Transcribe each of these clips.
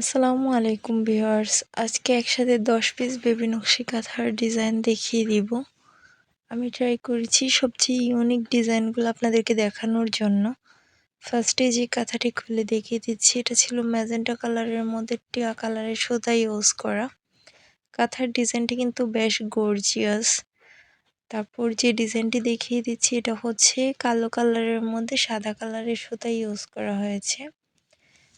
আসসালামু আলাইকুম ভিউয়ার্স। আজকে একসাথে দশ পিস বেবি নকশি কাঁথার ডিজাইন দেখিয়ে দিব। আমি ট্রাই করেছি সবচেয়ে ইউনিক ডিজাইনগুলো আপনাদেরকে দেখানোর জন্য। ফার্স্টে যে কাঁথাটি খুলে দেখিয়ে দিচ্ছি, এটা ছিল ম্যাজেন্টা কালারের মধ্যে টিয়া কালারের সুতা ইউজ করা। কাঁথার ডিজাইনটি কিন্তু বেশ গর্জিয়াস তারপর যে ডিজাইনটি দেখিয়ে দিচ্ছি, এটা হচ্ছে কালো কালারের মধ্যে সাদা কালারের সুতা ইউজ করা হয়েছে।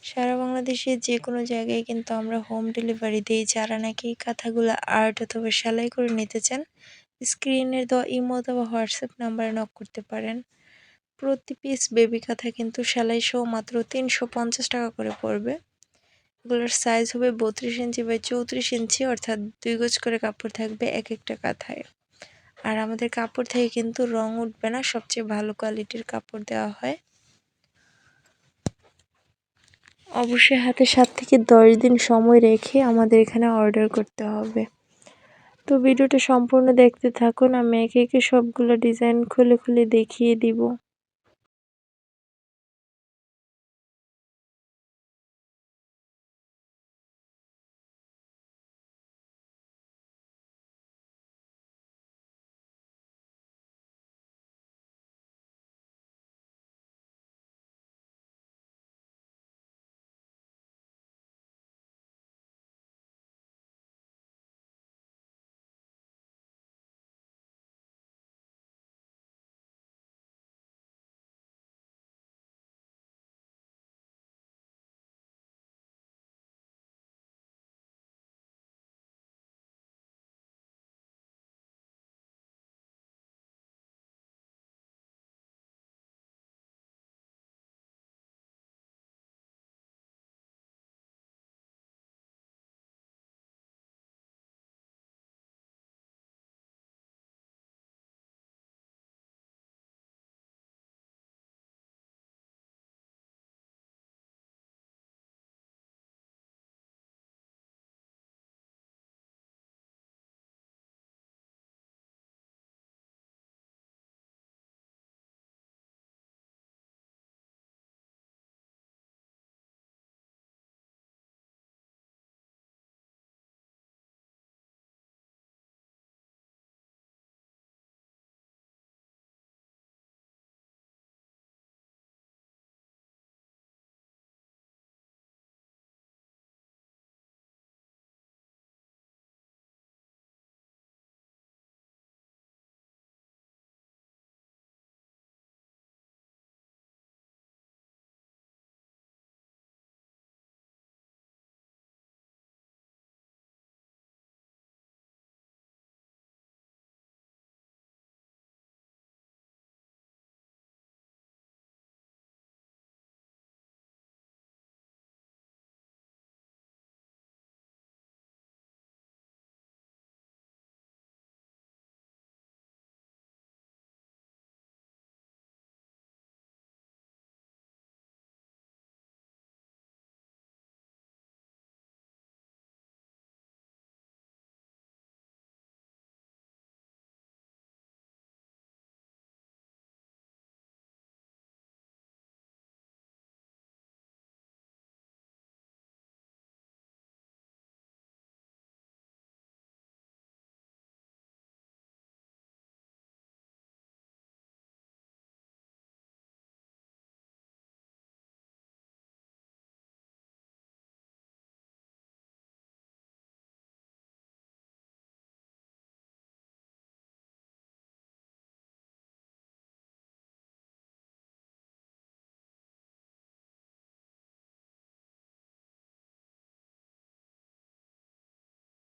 সারা বাংলাদেশে যে কোনো জায়গায় কিন্তু আমরা হোম ডেলিভারি দিই, যারা নাকি এই কাঁথাগুলো আর্ট অথবা সেলাই করে নিতে চান স্ক্রিনের দেওয়া ইমো অথবা হোয়াটসঅ্যাপ নাম্বারে নক করতে পারেন। প্রতি পিস বেবি কাঁথা কিন্তু সেলাই সহ মাত্র তিনশো পঞ্চাশ টাকা করে পড়বে। এগুলোর সাইজ হবে বত্রিশ ইঞ্চি বাই চৌত্রিশ ইঞ্চি, অর্থাৎ দুই গজ করে কাপড় থাকবে এক একটা কাঁথায়। আর আমাদের কাপড় থেকে কিন্তু রং উঠবে না, সবচেয়ে ভালো কোয়ালিটির কাপড় দেওয়া হয়। অবশ্যই হাতে সাত থেকে দশ দিন সময় রেখে আমাদের এখানে অর্ডার করতে হবে। তো ভিডিওটা সম্পূর্ণ দেখতে থাকুন, আমি একে একে সবগুলো ডিজাইন খুলে খুলে দেখিয়ে দিব।